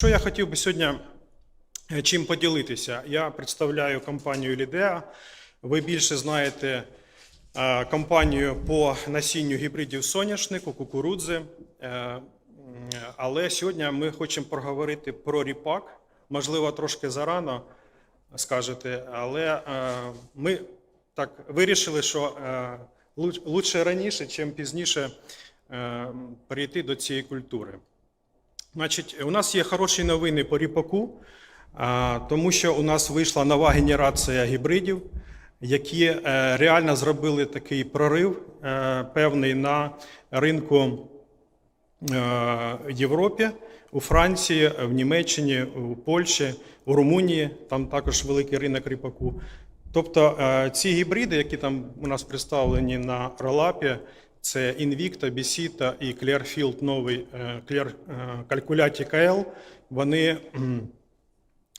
Що я хотів би сьогодні е, чим поділитися? Я представляю компанію Лідеа. Ви більше знаєте е, компанію по насінню гібридів соняшнику, кукурудзи. Е, Але сьогодні ми хочемо поговорити про ріпак. Можливо, трошки зарано скажете, але ми так вирішили, що лучше раніше, чим пізніше перейти до цієї культури. Значить, у нас є хороші новини по ріпаку, тому що у нас вийшла нова генерація гібридів, які е, реально зробили такий прорив е, певний на ринку е, Європі, у Франції, в Німеччині, у Польщі, у Румунії, там також великий ринок ріпаку. Тобто ці гібриди, які там у нас представлені на ролапі, це Invicta, Bisita і Clearfield новий е, Clear е, Calculati KL, вони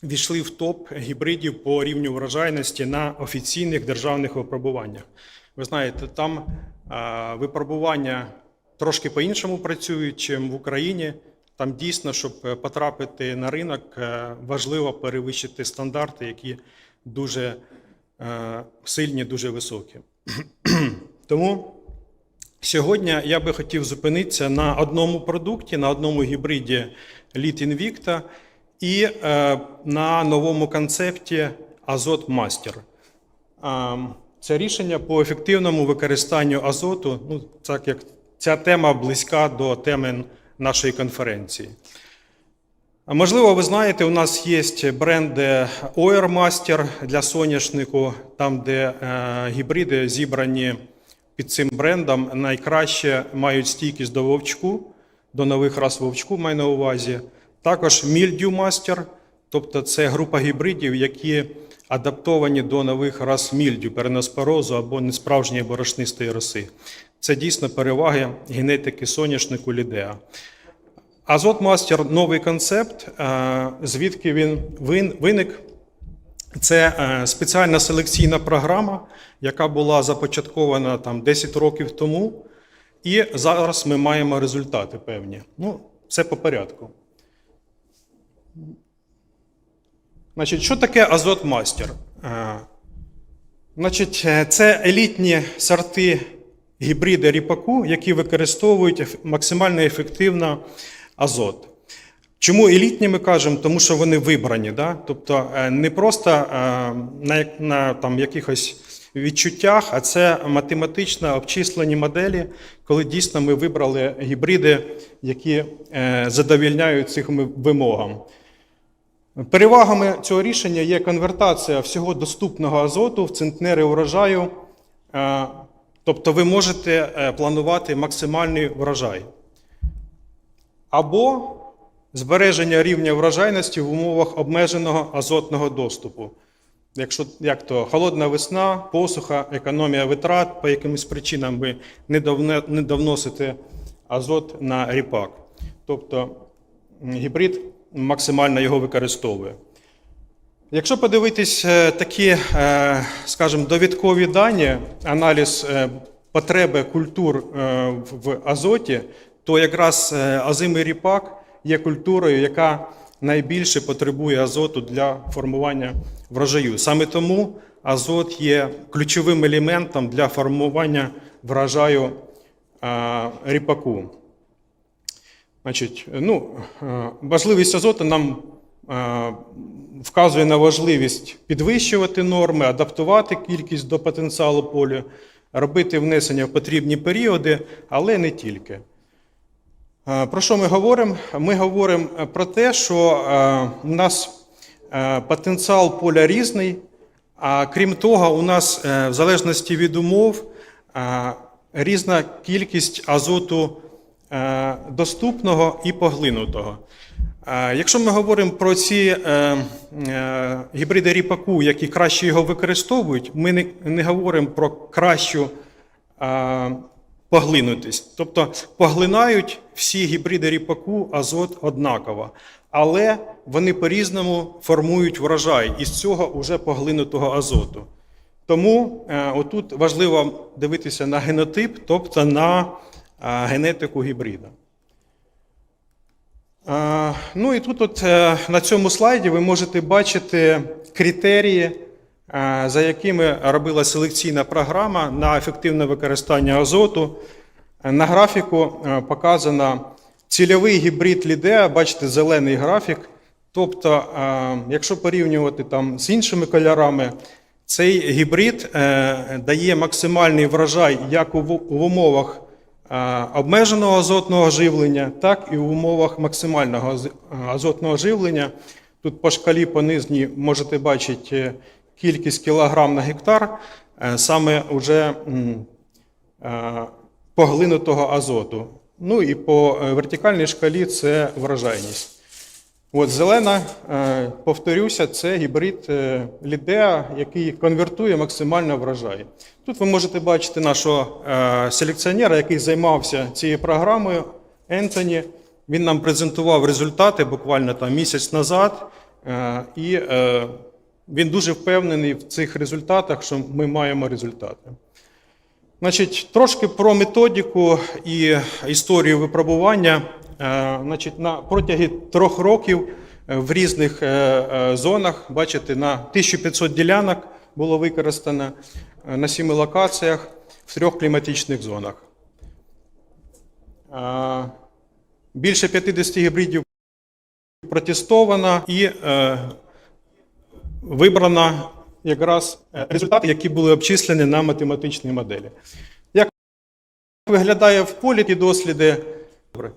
війшли в топ гібридів по рівню врожайності на офіційних державних випробуваннях. Ви знаєте, там випробування трошки по-іншому працюють, чим в Україні. Там дійсно, щоб е, потрапити на ринок, е, важливо перевищити стандарти, які дуже е, сильні, дуже високі. Тому Сьогодні я би хотів зупинитися на одному продукті, на одному гібриді Lead Invicta і е, на новому концепті Азот Master. А, Це рішення по ефективному використанню азоту, ну, так як ця тема близька до теми нашої конференції. Можливо, ви знаєте, у нас є бренди Oer Master для соняшнику, там, де е, гібриди зібрані під цим брендом, найкраще мають стійкість до вовчку, до нових рас вовчку маю на увазі. Також Mildew Master, тобто це група гібридів, які адаптовані до нових рас мільдю, переноспорозу або несправжньої борошнистої роси. Це дійсно переваги генетики соняшнику лідеа. Азот Мастер новий концепт, звідки він виник. Це е, спеціальна селекційна програма, яка була започаткована там 10 років тому, і зараз ми маємо результати певні. Ну, все по порядку. Значить, що таке Азот Мастер? Е, Значить, е, це елітні сорти гібриди ріпаку, які використовують максимально ефективно азот. Чому елітні ми кажемо? Тому що вони вибрані. Да? Тобто е, не просто е, на, на там, якихось відчуттях, а це математично обчислені моделі, коли дійсно ми вибрали гібриди, які е, задовільняють цим вимогам. Перевагами цього рішення є конвертація всього доступного азоту в центнери урожаю. Тобто ви можете планувати максимальний врожай. Або збереження рівня врожайності в умовах обмеженого азотного доступу. Якщо як то холодна весна, посуха, економія витрат, по якимось причинам ви не довне- не довносите азот на ріпак. Тобто гібрид максимально його використовує. Якщо подивитись е, такі, е, скажімо, довідкові дані, аналіз е, потреби культур в азоті, то якраз озимий ріпак є культурою, яка найбільше потребує азоту для формування врожаю. Саме тому азот є ключовим елементом для формування врожаю ріпаку. Значить, ну, важливість азоту нам вказує на важливість підвищувати норми, адаптувати кількість до потенціалу полю, робити внесення в потрібні періоди, але не тільки. Е, Про що ми говоримо? Ми говоримо про те, що е, у нас е, потенціал поля різний, а крім того, у нас е, в залежності від умов е, різна кількість азоту е, доступного і поглинутого. Е, Якщо ми говоримо про ці е, е, гібриди ріпаку, які краще його використовують, ми не говоримо про кращу поглинутість. Тобто поглинають всі гібриди ріпаку азот однаково, але вони по-різному формують врожай із цього уже поглинутого азоту. Тому е, отут важливо дивитися на генотип, тобто на е, генетику гібрида. Е, Ну і тут от, на цьому слайді ви можете бачити критерії, за якими робила селекційна програма на ефективне використання азоту. Е, На графіку е, показано цільовий гібрид Лідеа, бачите, зелений графік. Тобто, е, якщо порівнювати там з іншими кольорами, цей гібрид е, дає максимальний врожай як в- умовах е, обмеженого азотного живлення, так і в умовах максимального азотного живлення. Тут по шкалі по нижній можете бачити е, кількість кілограм на гектар, е, саме вже е, поглинутого азоту. Ну і по е, вертикальній шкалі це врожайність. От зелена, повторюся, це гібрид Лідеа, який конвертує максимально врожай. Тут ви можете бачити нашого селекціонера, який займався цією програмою, Ентоні. Він нам презентував результати буквально там місяць назад, і він дуже впевнений в цих результатах, що ми маємо результати. Значить, трошки про методику і історію випробування. Е, Значить, на протягі трьох років е, в різних е, зонах, бачите, на 1500 ділянок було використано на сіми локаціях в трьох кліматичних зонах. Більше 50 гібридів протестовано і вибрано якраз е, результати, які були обчислені на математичній моделі. Як виглядає в полі ті досліди? Добре.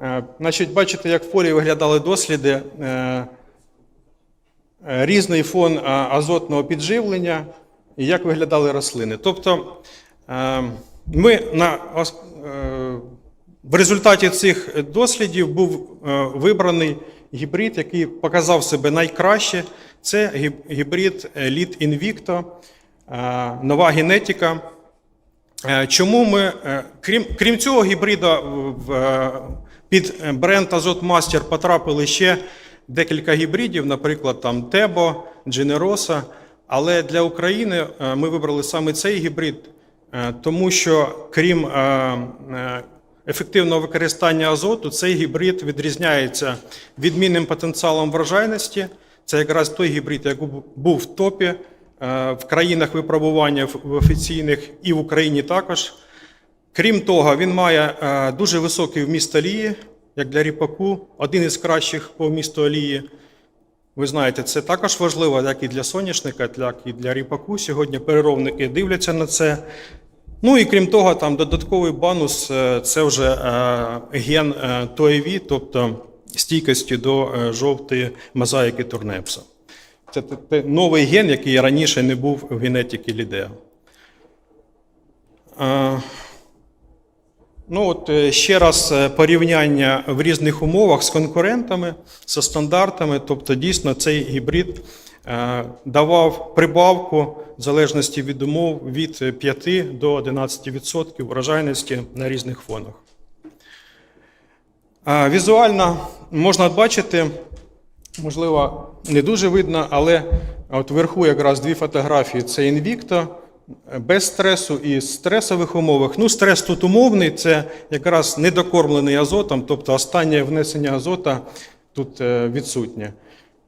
Е, Значить, бачите, як в полі виглядали досліди. Е, Різний фон азотного підживлення і як виглядали рослини. Тобто ми на, в результаті цих дослідів був вибраний гібрид, який показав себе найкраще. Це гібрид Lead Invicto, е, нова генетика. Е, Чому ми, е, крім, крім цього гібрида, е, під бренд Азот Master потрапили ще декілька гібридів, наприклад, там Тебо, Generosa. Але для України е, ми вибрали саме цей гібрид, е, тому що крім е, е, ефективного використання азоту, цей гібрид відрізняється відмінним потенціалом врожайності. Це якраз той гібрид, який був в топі е, в країнах випробування в офіційних і в Україні також. Крім того, він має е, дуже високий вміст олії, як для ріпаку, один із кращих по вмісту олії. Ви знаєте, це також важливо, як і для соняшника, так і для ріпаку. Сьогодні переробники дивляться на це. Ну і крім того, там додатковий бонус е, це вже ген ТОЕВІ, тобто стійкості до е, жовтої мозаїки турнепса. Це новий ген, який раніше не був в генетиці Лідеа. Е, Ну, от е, ще раз порівняння в різних умовах з конкурентами, зі стандартами. Тобто, дійсно, цей гібрид давав прибавку в залежності від умов від 5 до 11% врожайності на різних фонах. Е, Візуально можна бачити, можливо, не дуже видно, але от вверху якраз дві фотографії це Invicto, без стресу і стресових умовах. Ну, стрес тут умовний, це якраз недокормлений азотом, тобто останнє внесення азота тут е, відсутнє.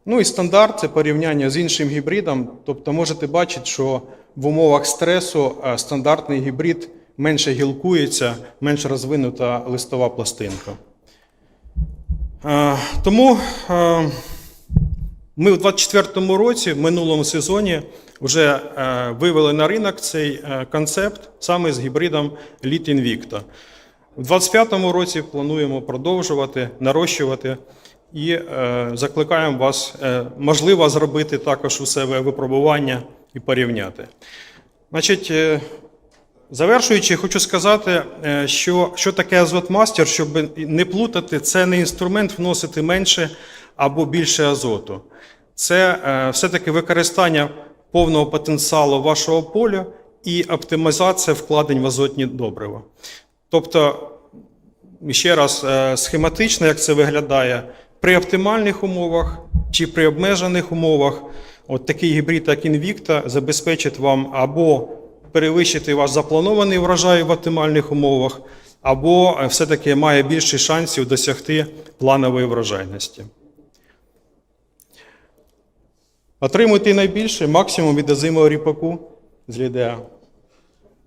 Ну і стандарт це порівняння з іншим гібридом. Тобто можете бачити, що в умовах стресу е, стандартний гібрид менше гілкується, менш розвинута листова пластинка. Е, Тому е, ми у 2024 році, в минулому сезоні, вже е, вивели на ринок цей концепт саме з гібридом Lead Invicto. У 2025 році плануємо продовжувати, нарощувати і закликаємо вас, можливо, зробити також у себе випробування і порівняти. Значить, Завершуючи, хочу сказати, е, що, що таке азотмастер, щоб не плутати, це не інструмент вносити менше або більше азоту. Це е, все-таки використання повного потенціалу вашого поля і оптимізація вкладень в азотні добрива. Тобто, ще раз, е, схематично, як це виглядає, при оптимальних умовах чи при обмежених умовах, от такий гібрид, як Invicta, забезпечить вам або перевищити ваш запланований врожай в оптимальних умовах, або е, все-таки має більше шансів досягти планової врожайності. Отримуйте найбільше максимум від озимого ріпаку з лідеа.